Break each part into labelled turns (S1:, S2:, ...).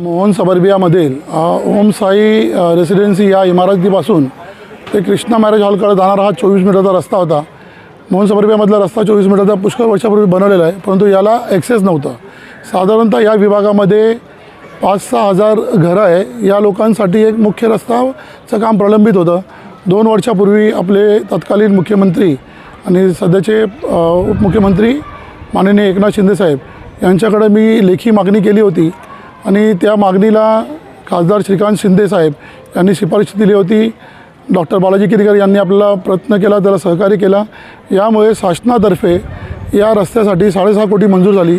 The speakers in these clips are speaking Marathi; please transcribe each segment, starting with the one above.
S1: मोहन सबर्बियामधील ओम साई रेसिडेन्सी या इमारतीपासून ते कृष्णा मॅरेज हॉलकडे जाणारा हा चोवीस मीटरचा रस्ता होता. मोहन सबर्बियामधला रस्ता चोवीस मीटरचा पुष्कळ वर्षापूर्वी बनवलेला आहे परंतु याला ॲक्सेस नव्हतं. साधारणतः या विभागामध्ये पाच सहा हजार घरं आहे. या लोकांसाठी एक मुख्य रस्ताचं काम प्रलंबित होतं. दोन वर्षापूर्वी आपले तत्कालीन मुख्यमंत्री आणि सध्याचे उपमुख्यमंत्री माननीय एकनाथ शिंदेसाहेब यांच्याकडे मी लेखी मागणी केली होती. आणि त्या मागणीला खासदार श्रीकांत शिंदे साहेब यांनी शिफारशी दिली होती. डॉक्टर बालाजी किरकर यांनी आपल्याला प्रयत्न केला त्याला सहकार्य केला. यामुळे शासनातर्फे या रस्त्यासाठी साडेसहा कोटी मंजूर झाली.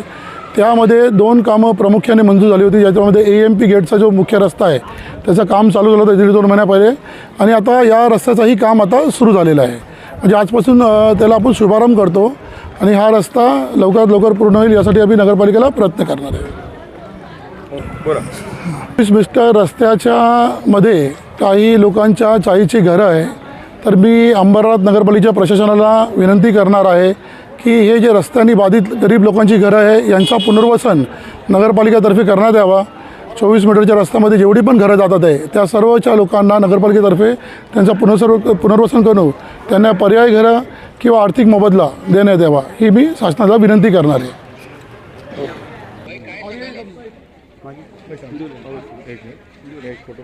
S1: त्यामध्ये दोन कामं प्रामुख्याने मंजूर झाली होती ज्याच्यामध्ये ए एम पी गेटचा जो मुख्य रस्ता आहे त्याचं काम चालू झालं होतं दीड दोन महिन्या पहिले. आणि आता या रस्त्याचंही काम आता सुरू झालेलं आहे. म्हणजे आजपासून त्याला आपण शुभारंभ करतो. आणि हा रस्ता लवकरात लवकर पूर्ण होईल यासाठी आम्ही नगरपालिकेला प्रयत्न करणार आहे. वीस मिस्टर रस्त्याच्या मध्ये काही लोकांच्या चाळीची घरं आहे. तर मी अंबरनाथ नगरपालिकेच्या प्रशासनाला विनंती करणार आहे की हे जे रस्त्यांनी बाधित गरीब लोकांची घरं आहे यांचा पुनर्वसन नगरपालिकेतर्फे करण्यात यावा. चोवीस मीटरच्या रस्त्यामध्ये जेवढी पण घरं जातात आहे त्या सर्वच्या लोकांना नगरपालिकेतर्फे त्यांचा पुनर्सर्व पुनर्वसन करून त्यांना पर्याय घरं किंवा आर्थिक मोबदला देण्यात यावा ही मी शासनाला विनंती करणार आहे.
S2: एक फोटो